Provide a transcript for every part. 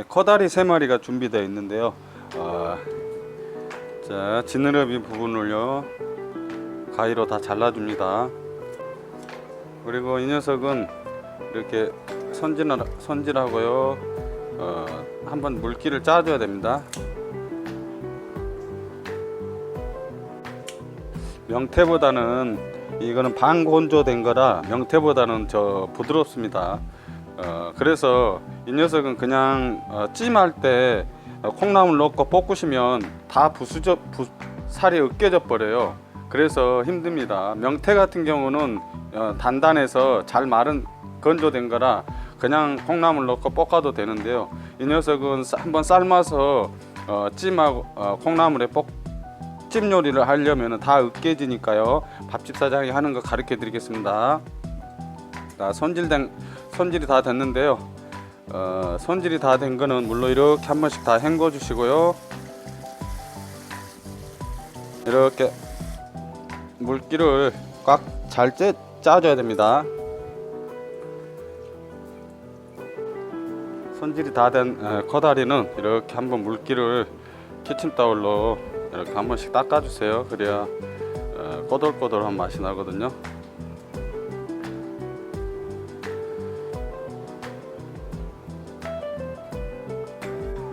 네, 커다리 세 마리가 준비되어 있는데요. 어, 자, 지느러미 부분을요 가위로 다 잘라줍니다. 그리고 이 녀석은 이렇게 손질 손질하고요. 어, 한번 물기를 짜줘야 됩니다. 명태보다는 이거는 반건조된 거라 명태보다는 저 부드럽습니다. 어, 그래서 이 녀석은 그냥 어, 찜할 때 어, 콩나물 넣고 볶으시면 다 부수져 부, 살이 으깨져 버려요. 그래서 힘듭니다. 명태 같은 경우는 어, 단단해서 잘 마른 건조된 거라 그냥 콩나물 넣고 볶아도 되는데요. 이 녀석은 싸- 한번 삶아서 어, 찜하고 어, 콩나물에 볶 찜 요리를 하려면 다 으깨지니까요. 밥집 사장이 하는 거 가르쳐 드리겠습니다. 자, 손질된 손질이 다 됐는데요. 어, 손질이 다 된 거는 물론 이렇게 한 번씩 다 헹궈 주시고요. 이렇게 물기를 꽉 잘 짜줘야 됩니다. 손질이 다 된 커다리는 이렇게 한번 물기를 키친타올로 이렇게 한 번씩 닦아주세요. 그래야 어, 꼬들꼬들한 맛이 나거든요.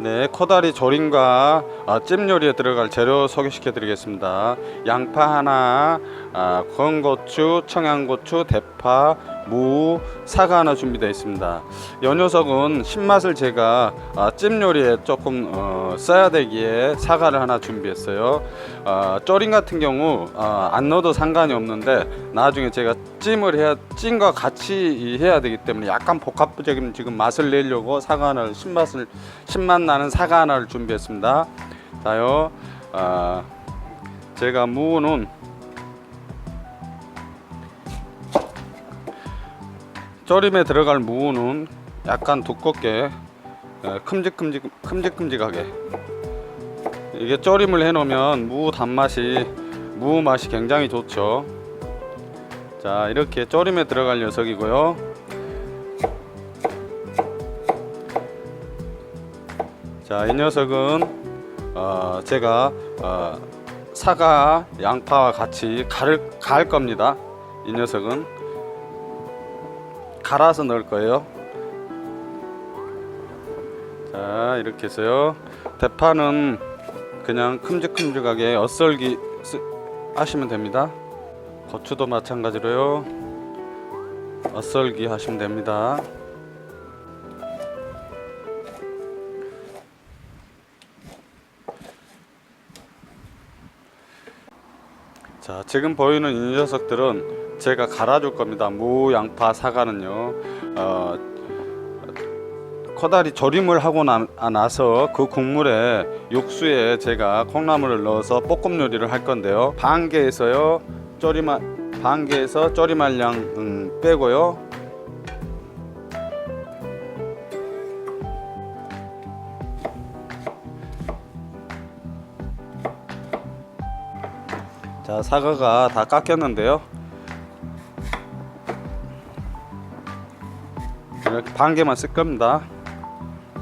네, 코다리 조림과 아, 찜 요리에 들어갈 재료 소개시켜 드리겠습니다. 양파 하나, 아, 건고추, 청양고추, 대파, 무, 사과 하나 준비되어 있습니다. 이 녀석은 신맛을 제가 아, 찜 요리에 조금 어, 써야 되기에 사과를 하나 준비했어요. 아, 쪼림 같은 경우 아, 안 넣어도 상관이 없는데 나중에 제가 찜을 해야 찜과 같이 이- 해야 되기 때문에 약간 복합적인 지금 맛을 내려고 사과 하나를 신맛을 신맛 나는 사과 하나를 준비했습니다. 자요, 아, 제가 무는 조림에 들어갈 무는 약간 두껍게 에, 큼직큼직 큼직큼직하게 이게 조림을 해놓으면 무 단맛이 무 맛이 굉장히 좋죠. 자 이렇게 조림에 들어갈 녀석이고요. 자 이 녀석은 어, 제가 어, 사과 양파와 같이 갈을 갈 겁니다. 이 녀석은 갈아서 넣을 거예요. 자 이렇게 해서요. 대파는 그냥 큼직큼직하게 엇썰기 쓰- 하시면 됩니다. 고추도 마찬가지로요. 엇썰기 하시면 됩니다. 자 지금 보이는 이 녀석들은 제가 갈아줄 겁니다. 무, 양파, 사과는요. 어, 커다리 조림을 하고 나, 나서 그 국물에 육수에 제가 콩나물을 넣어서 볶음 요리를 할 건데요. 반개에서요 조림할 반개에서 양 음, 빼고요. 자 사과가 다 깎였는데요. 이렇게 반 개만 쓸 겁니다.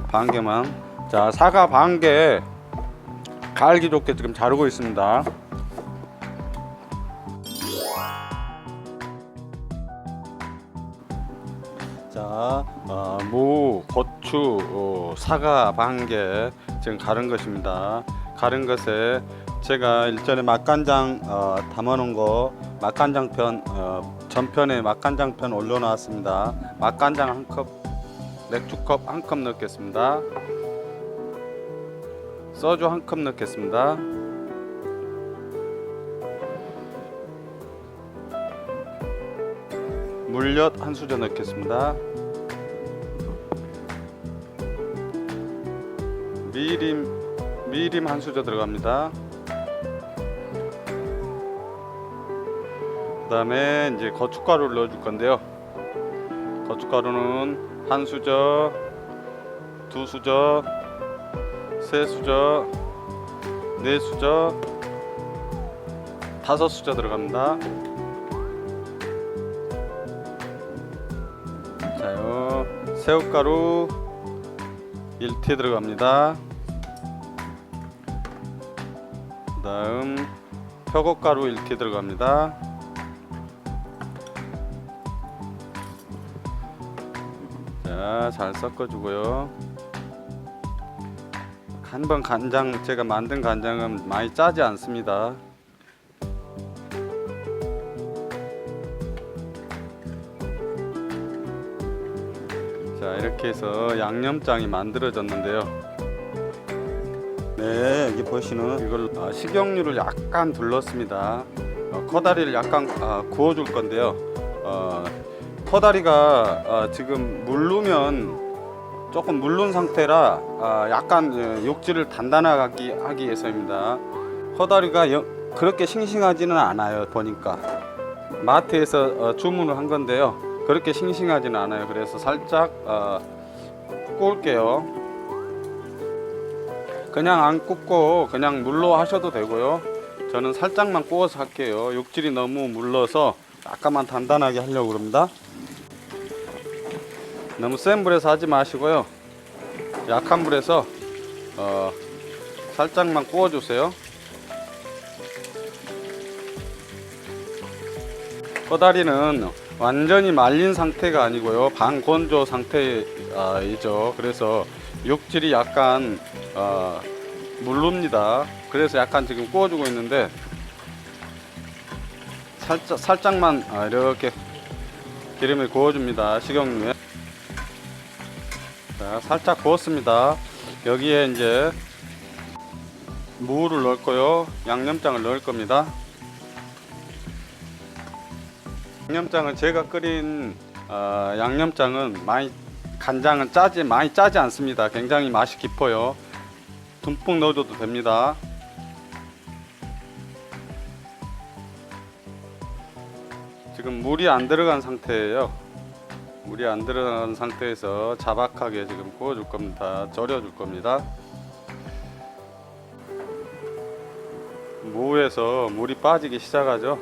반 개만. 자, 사과 반개 갈기 좋게 지금 자르고 있습니다. 자, 어, 무, 고추, 어, 사과 반개 지금 가른 것입니다. 가른 것에 제가 일전에 맛간장 어, 담아놓은 거 맛간장 편 어, 전편에 맛간장 편 올려놨습니다. 맛간장 한 컵, 맥주컵 한 컵 넣겠습니다. 소주 한 컵 넣겠습니다. 물엿 한 수저 넣겠습니다. 미림 미림 한 수저 들어갑니다. 그다음에 이제 고춧가루를 넣어줄 건데요. 고춧가루는 한 수저, 두 수저, 세 수저, 네 수저, 다섯 수저 들어갑니다. 자요 새우가루 1티 들어갑니다. 그다음 표고가루 1티 들어갑니다. 자, 잘 섞어주고요. 한번 간장 제가 만든 간장은 많이 짜지 않습니다. 자 이렇게 해서 양념장이 만들어졌는데요. 네 여기 보시는 이걸 아, 식용유를 약간 둘렀습니다. 어, 코다리를 약간 아, 구워줄 건데요. 어, 코다리가 아, 지금 물르면 조금 물른 상태라 아, 약간 예, 육질을 단단하게 하기 위해서입니다. 코다리가 여- 그렇게 싱싱하지는 않아요 보니까 마트에서 어, 주문을 한 건데요. 그렇게 싱싱하지는 않아요. 그래서 살짝 어, 구울게요. 그냥 안 굽고 그냥 물로 하셔도 되고요. 저는 살짝만 구워서 할게요. 육질이 너무 물러서 약간만 단단하게 하려고 그럽니다. 너무 센 불에서 하지 마시고요. 약한 불에서 어, 살짝만 구워주세요. 꼬다리는 완전히 말린 상태가 아니고요. 반건조 상태이죠. 그래서 육질이 약간 어, 물릅니다. 그래서 약간 지금 구워주고 있는데 살짝 살짝만 아, 이렇게 기름에 구워줍니다. 식용유에. 자, 살짝 구웠습니다 여기에 이제 무를 넣고요 양념장을 넣을 겁니다 양념장은 제가 끓인 어, 양념장은 많이 간장은 짜지 많이 짜지 않습니다. 굉장히 맛이 깊어요. 듬뿍 넣어줘도 됩니다. 지금 물이 안 들어간 상태예요. 물이 안 들어간 상태에서 자박하게 지금 구워줄 겁니다. 절여줄 겁니다. 무에서 물이 빠지기 시작하죠.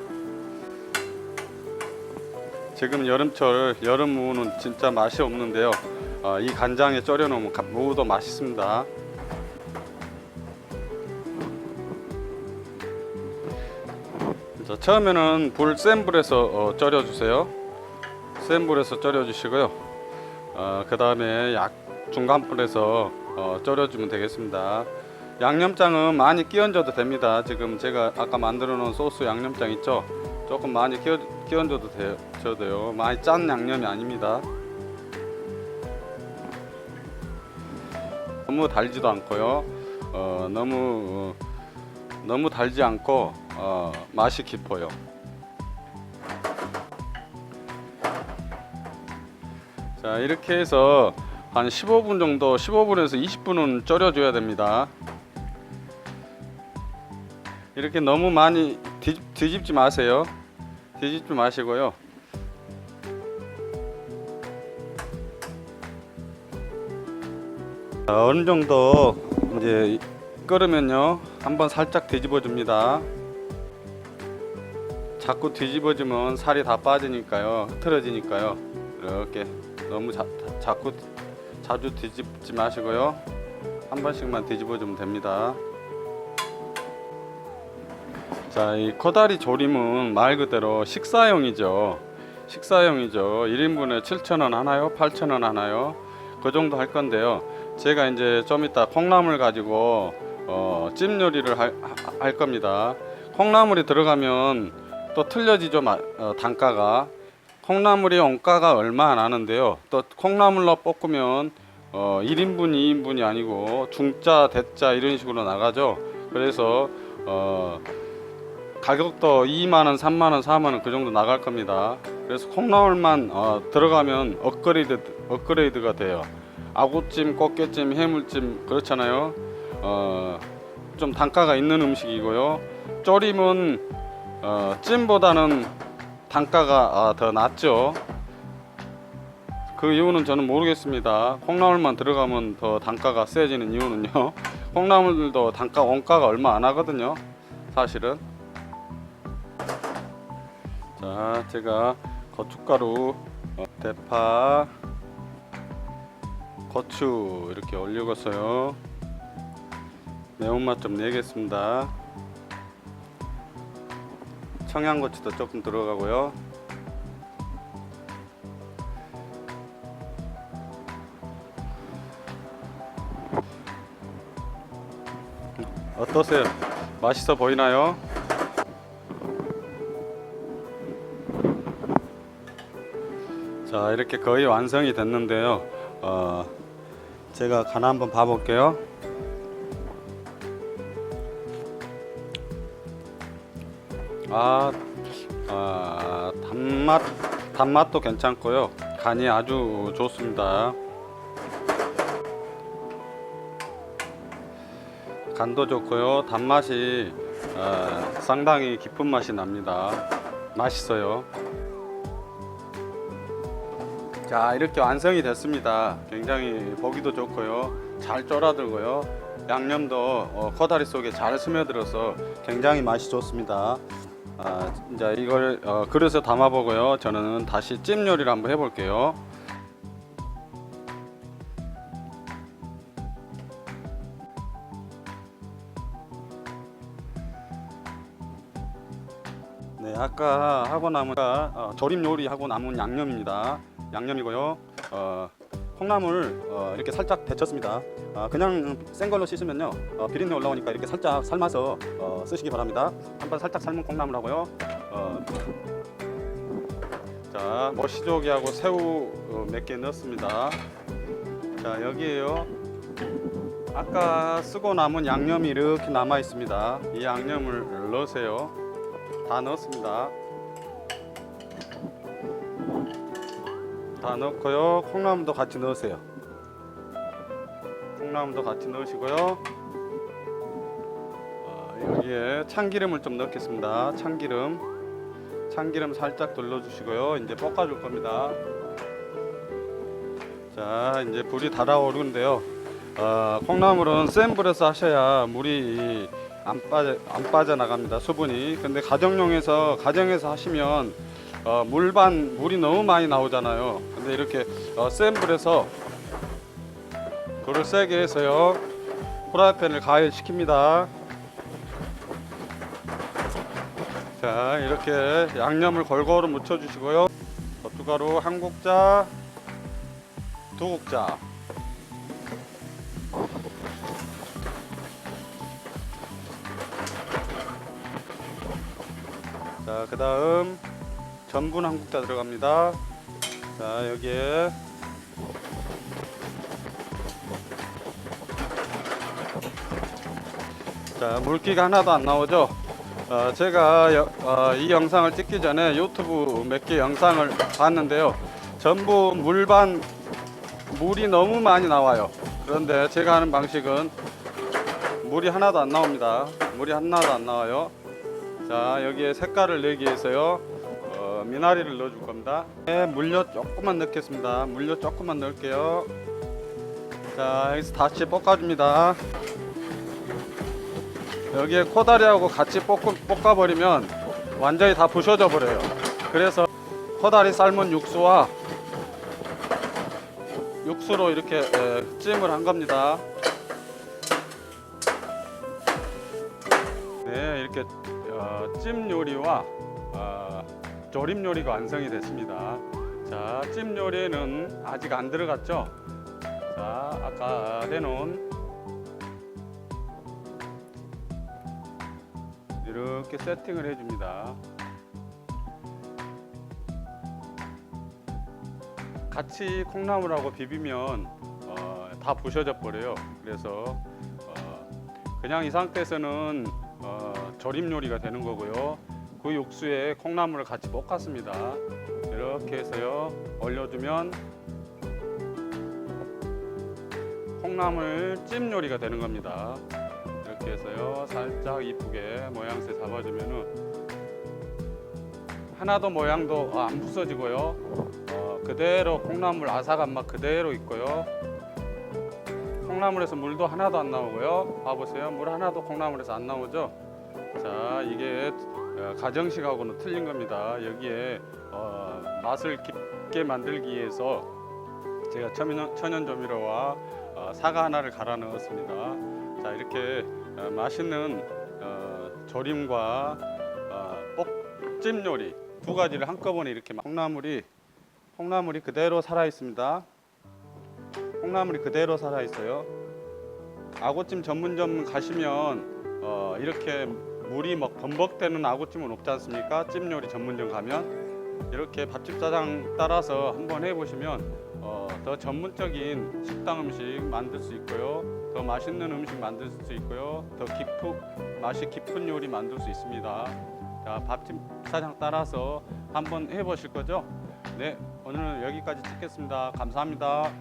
지금 여름철 여름 무는 진짜 맛이 없는데요. 어, 이 간장에 졸여 놓으면 가- 무도 맛있습니다. 자, 처음에는 불 센 불에서 어, 졸여 주세요. 센 불에서 졸여 주시고요. 어, 그 다음에 약 중간 불에서 어, 졸여 주면 되겠습니다. 양념장은 많이 끼얹어도 됩니다. 지금 제가 아까 만들어 놓은 소스 양념장 있죠? 조금 많이 끼얹, 끼얹어도 돼요. 저도요. 많이 짠 양념이 아닙니다. 너무 달지도 않고요. 어, 너무 어, 너무 달지 않고 어, 맛이 깊어요. 자 이렇게 해서 한 15분 정도 15분에서 20분은 졸여줘야 됩니다. 이렇게 너무 많이 뒤, 뒤집 지 마세요. 뒤집지 마시고요. 자, 어느 정도 이제 끓으면요 한번 살짝 뒤집어 줍니다. 자꾸 뒤집어주면 살이 다 빠지니까요 흐트러지니까요 이렇게 너무 자, 자꾸 자주 뒤집지 마시고요 한 번씩만 뒤집어 주면 됩니다. 자, 이 코다리 조림은 말 그대로 식사용이죠. 식사용이죠. 1인분에 7,000원 하나요? 8,000원 하나요? 그 정도 할 건데요. 제가 이제 좀 이따 콩나물 가지고 어, 찜 요리를 할, 하- 할 겁니다. 콩나물이 들어가면 또 틀려지죠, 마- 어, 단가가. 콩나물이 원가가 얼마 안 하는데요. 또 콩나물로 볶으면 어, 1인분, 2인분이 아니고 중짜, 대짜 이런 식으로 나가죠. 그래서 어, 가격도 2만 원, 3만 원, 4만 원 그 정도 나갈 겁니다. 그래서 콩나물만 어, 들어가면 업그레이드 업그레이드가 돼요. 아구찜, 꽃게찜, 해물찜 그렇잖아요. 어, 좀 단가가 있는 음식이고요. 조림은 어, 찜보다는 단가가 아, 더 낮죠. 그 이유는 저는 모르겠습니다. 콩나물만 들어가면 더 단가가 세지는 이유는요. 콩나물들도 단가 원가가 얼마 안 하거든요. 사실은. 자, 제가 고춧가루, 어, 대파, 고추 이렇게 올리고서요. 매운맛 좀 내겠습니다. 청양고추도 조금 들어가고요. 어떠세요? 맛있어 보이나요? 자 이렇게 거의 완성이 됐는데요. 어, 제가 간 한번 봐볼게요. 아, 아 단맛 단맛도 괜찮고요. 간이 아주 좋습니다. 간도 좋고요. 단맛이 어, 상당히 깊은 맛이 납니다. 맛있어요. 자 이렇게 완성이 됐습니다. 굉장히 보기도 좋고요. 잘 쫄아들고요. 양념도 어, 코다리 속에 잘 스며들어서 굉장히 맛이 좋습니다. 아, 이제 이걸 어, 그릇에 담아 보고요. 저는 다시 찜 요리를 한번 해볼게요. 네, 아까 하고 남은 어, 조림 요리 하고 남은 양념입니다. 양념이고요. 어, 콩나물 어, 이렇게 살짝 데쳤습니다. 아, 그냥 센 걸로 씻으면요 어, 비린내 올라오니까 이렇게 살짝 삶아서 어, 쓰시기 바랍니다. 한번 살짝 삶은 콩나물하고요. 어, 자, 머시조기하고 새우 어, 몇개 넣습니다. 자, 여기에요. 아까 쓰고 남은 양념이 이렇게 남아 있습니다. 이 양념을 넣으세요. 다 넣었습니다. 다 넣고요. 콩나물도 같이 넣으세요. 콩나물도 같이 넣으시고요. 어, 여기에 참기름을 좀 넣겠습니다. 참기름, 참기름 살짝 둘러주시고요. 이제 볶아줄 겁니다. 자, 이제 불이 달아오르는데요. 어, 콩나물은 센 불에서 하셔야 물이 안 빠져 안 빠져 나갑니다. 수분이. 근데 가정용에서 가정에서 하시면 어, 물반 물이 너무 많이 나오잖아요. 근데 이렇게 어, 센 불에서 불을 세게 해서요. 프라이팬을 가열시킵니다. 자, 이렇게 양념을 골고루 묻혀 주시고요. 고춧가루 한 국자, 두 국자. 자, 그 다음 전분 한 국자 들어갑니다. 자, 여기에 자, 물기가 하나도 안 나오죠? 어, 제가 여- 어, 이 영상을 찍기 전에 유튜브 몇 개 영상을 봤는데요. 전부 물반 물이 너무 많이 나와요. 그런데 제가 하는 방식은 물이 하나도 안 나옵니다. 물이 하나도 안 나와요. 자 여기에 색깔을 내기 위해서요 어, 미나리를 넣어줄 겁니다 네, 물엿 조금만 넣겠습니다 물엿 조금만 넣을게요 자 여기서 다시 볶아줍니다 여기에 코다리하고 같이 볶, 볶아버리면 완전히 다 부셔져 버려요 그래서 코다리 삶은 육수와 육수로 이렇게 에, 찜을 한 겁니다 네 이렇게 어, 찜 요리와 어, 조림 요리가 완성이 됐습니다. 자, 찜 요리에는 아직 안 들어갔죠? 자, 아까 해놓은 이렇게 세팅을 해줍니다. 같이 콩나물하고 비비면 어, 다 부셔져 버려요. 그래서 어, 그냥 이 상태에서는 어, 조림 요리가 되는 거고요. 그 육수에 콩나물을 같이 볶았습니다. 이렇게 해서요 올려주면 콩나물 찜 요리가 되는 겁니다. 해서요 살짝 이쁘게 모양새 잡아주면은 하나도 모양도 안 부서지고요. 어, 그대로 콩나물 아삭한 맛 그대로 있고요. 콩나물에서 물도 하나도 안 나오고요. 봐보세요. 물 하나도 콩나물에서 안 나오죠. 자, 이게 어, 가정식하고는 틀린 겁니다. 여기에 어, 맛을 깊게 만들기 위해서 제가 천연, 천연 조미료와 어, 사과 하나를 갈아 넣었습니다. 자 이렇게 어, 맛있는 어, 조림과 어, 볶찜 요리 두 가지를 한꺼번에 이렇게 콩나물이 콩나물이 그대로 살아 있습니다. 콩나물이 그대로 살아 있어요. 아구찜 전문점 가시면 어, 이렇게 물이 막 범벅되는 아구찜은 없지 않습니까? 찜 요리 전문점 가면 이렇게 밥집 사장 따라서 한번 해보시면 어, 더 전문적인 식당 음식 만들 수 있고요. 더 맛있는 음식 만들 수 있고요. 더 깊은 맛이 깊은 요리 만들 수 있습니다. 자, 밥집 사장 따라서 한번 해보실 거죠? 네, 오늘은 여기까지 찍겠습니다. 감사합니다.